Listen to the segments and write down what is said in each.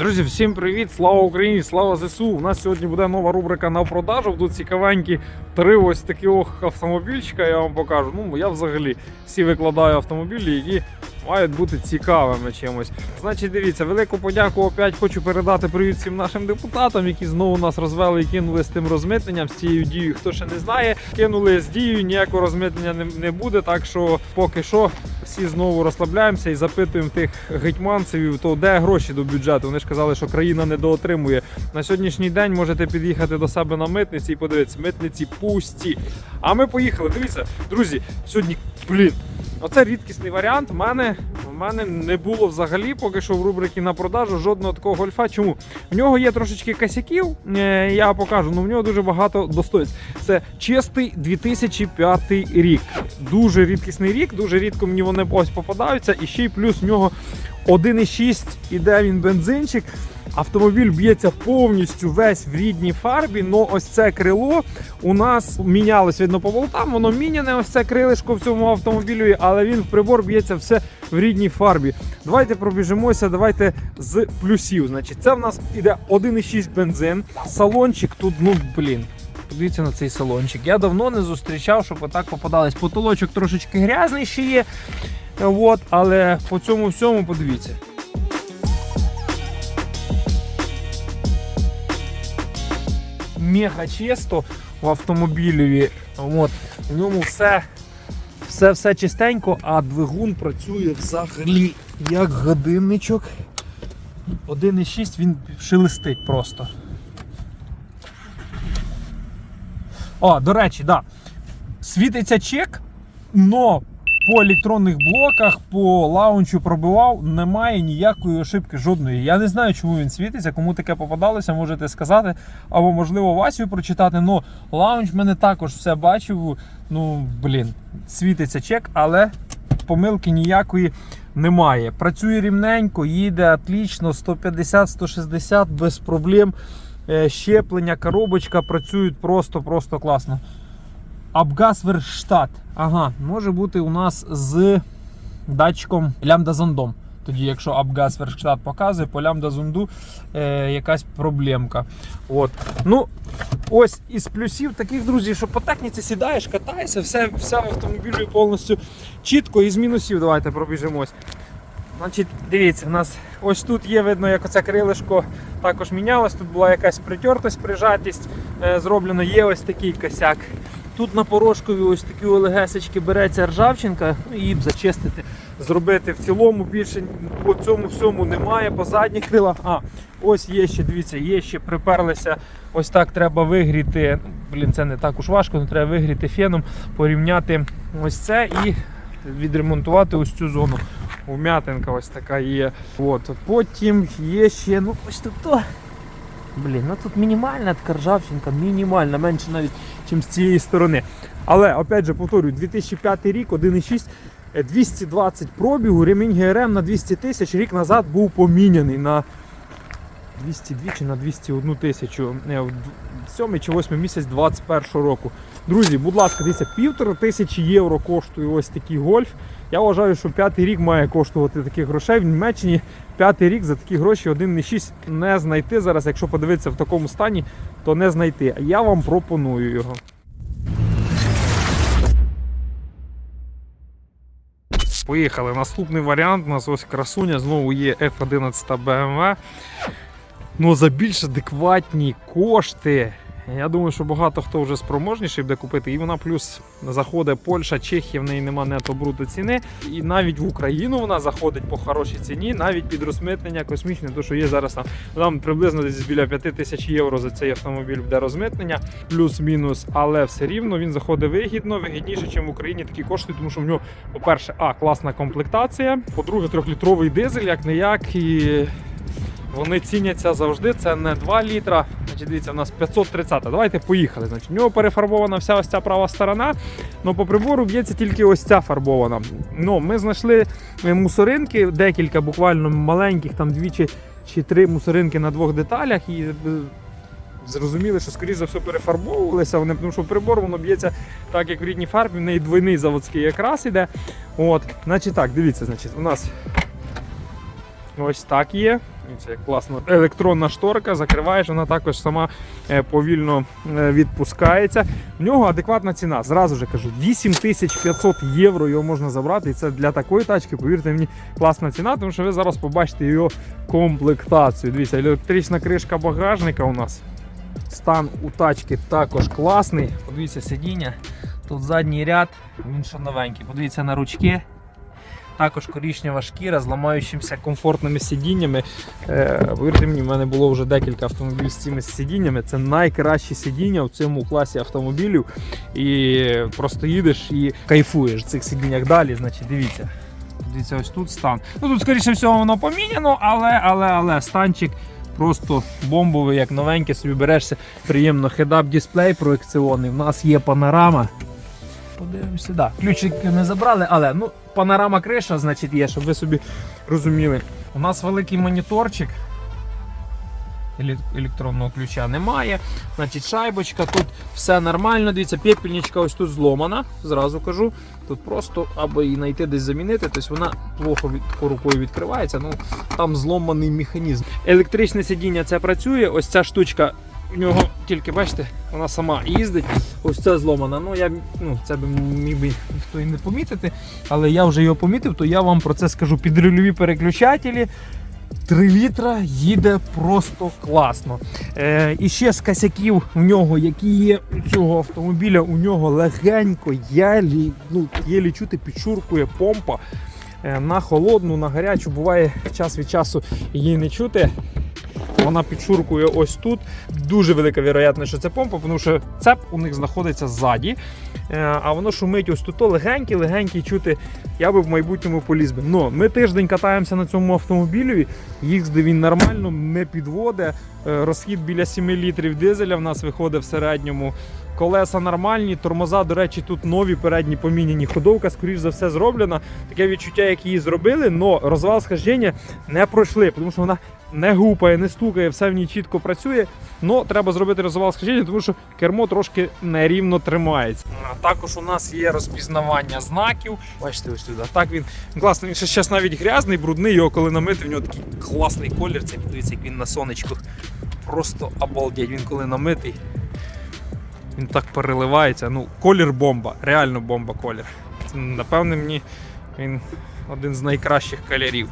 Друзі, всім привіт! Слава Україні! Слава ЗСУ! У нас сьогодні буде нова рубрика на продажу. Тут цікавенькі три ось такі ох автомобільчика. Я вам покажу. Ну я взагалі всі викладаю автомобілі, які мають бути цікавими чимось. Значить, дивіться, велику подяку опять хочу передати привіт всім нашим депутатам, які знову нас розвели і кинули з тим розмитненням, з цією дією. Хто ще не знає, кинули з дією, ніякого розмитнення не, не буде. Так що поки що всі знову розслабляємося і запитуємо тих гетьманців, то де гроші до бюджету. Вони ж казали, що країна недоотримує. На сьогоднішній день можете під'їхати до себе на митниці і подивитися, митниці пусті. А ми поїхали. Дивіться, друзі, сьогодні, блін. Оце рідкісний варіант. У мене, мене не було взагалі поки що в рубриці на продажу жодного такого гольфа. Чому? В нього є трошечки косяків, е, я покажу, але в нього дуже багато достоїнств. Це чистий 2005 рік. Дуже рідкісний рік, дуже рідко мені вони ось попадаються. І ще й плюс в нього 1,6 іде він бензинчик. Автомобіль б'ється повністю весь в рідній фарбі. Ну ось це крило у нас мінялось видно по болтам. Воно міняне, ось це крилишко в цьому автомобілі, але він в прибор б'ється все в рідній фарбі. Давайте пробіжимося. Давайте з плюсів. Значить, це в нас іде 1,6 бензин. Салончик тут, ну блін. Подивіться на цей салончик. Я давно не зустрічав, щоб отак попадались. Потолочок трошечки грязний ще є. От, але по цьому всьому подивіться. Мега чисто в автомобілі. От, в ньому все, все, все чистенько, а двигун працює взагалі як годинничок. 1,6 він шелестить просто. О, до речі, да. Світиться чек, но по електронних блоках, по лаунчу пробивав, немає ніякої ошибки жодної. Я не знаю, чому він світиться, кому таке попадалося, можете сказати. Або, можливо, Васю прочитати. Ну, лаунч мене також все бачив. Ну, блін, світиться чек, але помилки ніякої немає. Працює рівненько, їде отлично, 150-160 без проблем. Е, Щеплення, коробочка працюють просто-просто класно. Абгасверштат. Ага, може бути у нас з датчиком лямбда-зондом. Тоді, якщо Абгасверштат показує, по лямбда-зонду е, якась проблемка. От. Ну, ось із плюсів таких, друзі, що по техніці сідаєш, катаєшся, все, все в автомобілі повністю чітко. Із мінусів давайте пробіжимось. Значить, дивіться, у нас ось тут є видно, як оце крилишко також мінялось. Тут була якась притертость, прижатість е, зроблено, є ось такий косяк. Тут на порошкові ось такі олегесечки береться ржавчинка, ну, її б зачистити, зробити в цілому більше по цьому всьому немає, по задніх крилах. А, ось є ще, дивіться, є ще приперлися. Ось так треба вигріти. Блін, це не так уж важко, але треба вигріти феном, порівняти ось це і відремонтувати ось цю зону. Вм'ятинка ось така є. От. Потім є ще, ну ось тут. Блін, ну тут мінімальна така ржавчинка, мінімальна, менше навіть, ніж з цієї сторони. Але, опять же, повторюю, 2005 рік, 1,6, е, 220 пробігу, ремінь ГРМ на 200 тисяч рік назад був поміняний на 202 чи на 201 тисячу. Е, в 7 чи 8 місяць 21 року. Друзі, будь ласка, дивіться, півтора тисячі євро коштує ось такий гольф. Я вважаю, що п'ятий рік має коштувати таких грошей. В Німеччині п'ятий рік за такі гроші 1,6 не знайти зараз. Якщо подивитися в такому стані, то не знайти. Я вам пропоную його. Поїхали. Наступний варіант. У нас ось красуня. Знову є F11 BMW. Ну за більш адекватні кошти. Я думаю, що багато хто вже спроможніший буде купити. І вона плюс заходить Польща, Чехія, в неї нема нето бруто ціни. І навіть в Україну вона заходить по хорошій ціні, навіть під розмитнення космічне, то що є зараз там, там приблизно десь біля 5 тисяч євро за цей автомобіль буде розмитнення, плюс-мінус, але все рівно він заходить вигідно, вигідніше, ніж в Україні такі коштують, тому що в нього, по-перше, а класна комплектація. По-друге, трьохлітровий дизель, як не як. І вони ціняться завжди. Це не 2 літра. Значить, дивіться, у нас 530. Давайте поїхали. Значить, в нього перефарбована вся ось ця права сторона. Ну по прибору б'ється тільки ось ця фарбована. Ну, ми знайшли е, мусоринки, декілька буквально маленьких, там дві чи, чи три мусоринки на двох деталях. І е, зрозуміли, що скоріш за все перефарбовувалися вони, тому що прибор воно б'ється так, як в рідній фарбі, в неї двойний заводський якраз іде. От, значить так, дивіться, значить, у нас ось так є. Дивіться, як класно. Електронна шторка, закриваєш, вона також сама е, повільно е, відпускається. В нього адекватна ціна. Зразу же кажу, 8500 євро його можна забрати. І це для такої тачки, повірте мені, класна ціна, тому що ви зараз побачите його комплектацію. Дивіться, електрична кришка багажника у нас. Стан у тачки також класний. Подивіться сидіння. Тут задній ряд, він ще новенький. Подивіться на ручки. Також коричнева шкіра з ламаючимися комфортними сидіннями. Е, повірте мені, в мене було вже декілька автомобілів з цими сидіннями. Це найкращі сидіння в цьому класі автомобілів. І просто їдеш і кайфуєш в цих сидіннях далі. Значить, дивіться. Дивіться, ось тут стан. Ну тут, скоріше всього, воно поміняно, але, але, але станчик просто бомбовий, як новенький, собі берешся. Приємно хедап дисплей проекціонний. У нас є панорама. Подивимося, да. Ключик не забрали, але ну, панорама криша, значить, є, щоб ви собі розуміли. У нас великий моніторчик. Електронного ключа немає. Значить, шайбочка, тут все нормально. Дивіться, пепельничка ось тут зломана, зразу кажу. Тут просто або її знайти десь замінити, тобто вона плохо від, рукою відкривається. Ну там зломаний механізм. Електричне сидіння це працює. Ось ця штучка у нього тільки бачите, вона сама їздить. Ось це зломана. Ну я ну це би міг би ніхто і не помітити, але я вже його помітив, то я вам про це скажу. Підрульові переключателі. 3 літра їде просто класно. Е, і ще з косяків у нього, які є у цього автомобіля, у нього легенько, єлі, ну, єлі чути, підшуркує помпа. Е, на холодну, на гарячу буває час від часу її не чути. Вона підшуркує ось тут. Дуже велика вірогідність, що це помпа, тому що цеп у них знаходиться ззаді. Е, А воно шумить ось тут легенький, легенький чути. Я би в майбутньому поліз би. Но ми тиждень катаємося на цьому автомобілі. Їздив він нормально, не підводить. Е, Розхід біля 7 літрів дизеля в нас виходить в середньому. Колеса нормальні, тормоза, до речі, тут нові передні поміняні. Ходовка, скоріш за все, зроблена. Таке відчуття, як її зробили, але розвал схождення не пройшли, тому що вона не гупає, не стукає, все в ній чітко працює. Но треба зробити розвал схоження, тому що кермо трошки нерівно тримається. А також у нас є розпізнавання знаків. Бачите, ось туди. Так він класний. Він ще зараз навіть грязний, брудний. Його коли намити, в нього такий класний колір. Це подивіться, як він на сонечку. Просто обалдеть. Він коли намитий. Він так переливається. Ну, колір бомба, реально бомба колір. Напевне, мені він один з найкращих кольорів.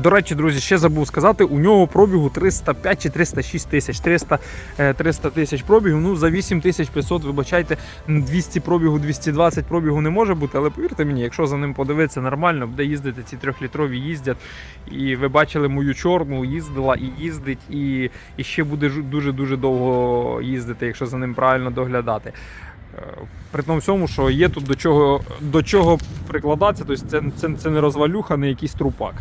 До речі, друзі, ще забув сказати, у нього пробігу 305 чи 306 тисяч, 300, е, 300 тисяч пробігу. Ну за 8500, вибачайте, 200 пробігу, 220 пробігу не може бути. Але повірте мені, якщо за ним подивитися нормально, буде їздити ці трьохлітрові їздять. І ви бачили мою чорну, їздила і їздить, і, і ще буде дуже дуже довго їздити, якщо за ним правильно доглядати. Е, При тому всьому, що є тут до чого, до чого прикладатися, тобто це, це, це не розвалюха, не якийсь трупак.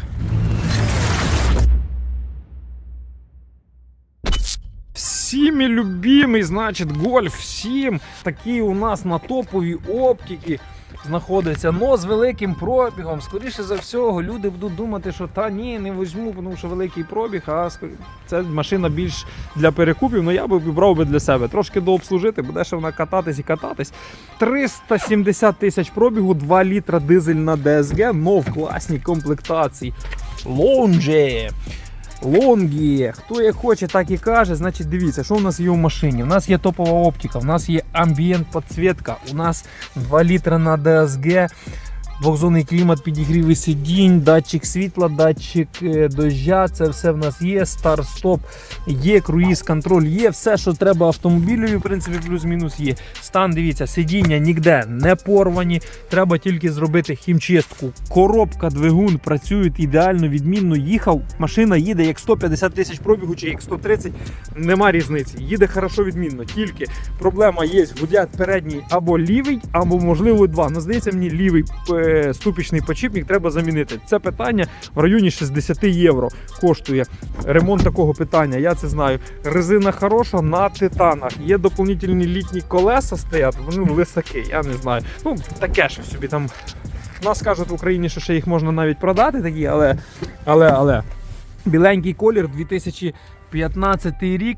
Всіми любимий, значить, Гольф 7. Такий у нас на топовій оптики знаходиться, но з великим пробігом. Скоріше за всього, люди будуть думати, що та ні, не візьму, тому що великий пробіг, а це машина більш для перекупів, але я би брав би для себе. Трошки дообслужити, буде ще вона кататись і кататись. 370 тисяч пробігу, 2 літра дизель на DSG, но в класній комплектації. Лонже. Лонгі, хто як хоче, так і каже. Значить, дивіться, що у нас є в машині. У нас є топова оптика, у нас є амбієнт підсвітка, у нас 2 літра на DSG, двохзонний клімат, підігріви сидінь, датчик світла, датчик е, дождя. Це все в нас є. Старт-стоп, є круїз контроль, є все, що треба автомобілю, в принципі, плюс-мінус є. Стан, дивіться, сидіння ніде не порвані. Треба тільки зробити хімчистку. Коробка, двигун працюють ідеально, відмінно. Їхав. Машина їде як 150 тисяч пробігу чи як 130. Нема різниці. Їде хорошо відмінно. Тільки проблема є. Гудят передній або лівий, або можливо два. Ну, здається, мені лівий е, ступічний подшипник треба замінити. Це питання в районі 60 євро коштує. Ремонт такого питання, я це знаю. Резина хороша на титанах. Є доповнительні літні колеса стоять, вони лисаки, я не знаю. Ну, таке ж собі там нас кажуть в Україні, що ще їх можна навіть продати такі, але. але, але. Біленький колір 2015 рік,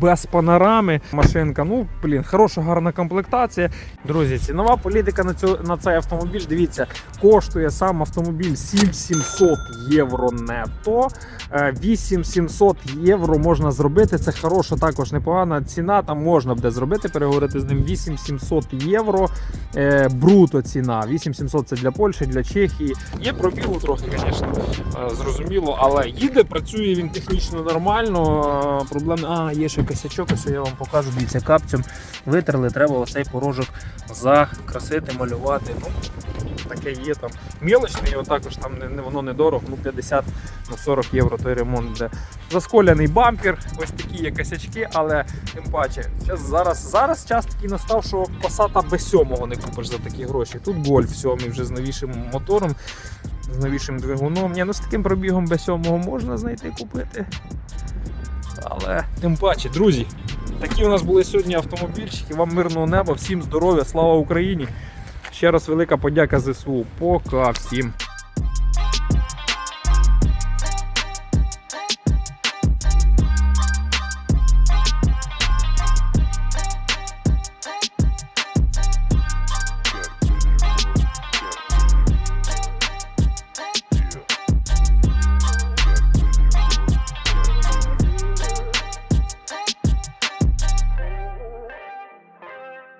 без панорами. Машинка, ну, блін, хороша, гарна комплектація. Друзі, цінова політика на, цю, на цей автомобіль. Дивіться, коштує сам автомобіль 7700 євро нетто. Е, 8700 євро можна зробити. Це хороша, також непогана ціна. Там можна буде зробити, переговорити з ним 8700 євро. Е, бруто ціна. 8700 це для Польщі, для Чехії. Є пробігу трохи, звісно, е, зрозуміло, але їде, працює він технічно нормально. Е, Проблем а, є ще косячок, ось я вам покажу. Дивіться, капцем витерли, треба оцей порожок закрасити, малювати. Ну, таке є там. Мілочне, його також там не, воно недорого, ну 50 на 40 євро той ремонт буде. Засколяний бампер, ось такі є косячки, але тим паче, зараз, зараз, час такий настав, що Passat без сьомого не купиш за такі гроші. Тут гольф сьомий вже з новішим мотором, з новішим двигуном. Ні, ну з таким пробігом без сьомого можна знайти купити. Але тим паче, друзі, такі у нас були сьогодні автомобільчики. Вам мирного неба, всім здоров'я, слава Україні! Ще раз велика подяка ЗСУ. Пока всім.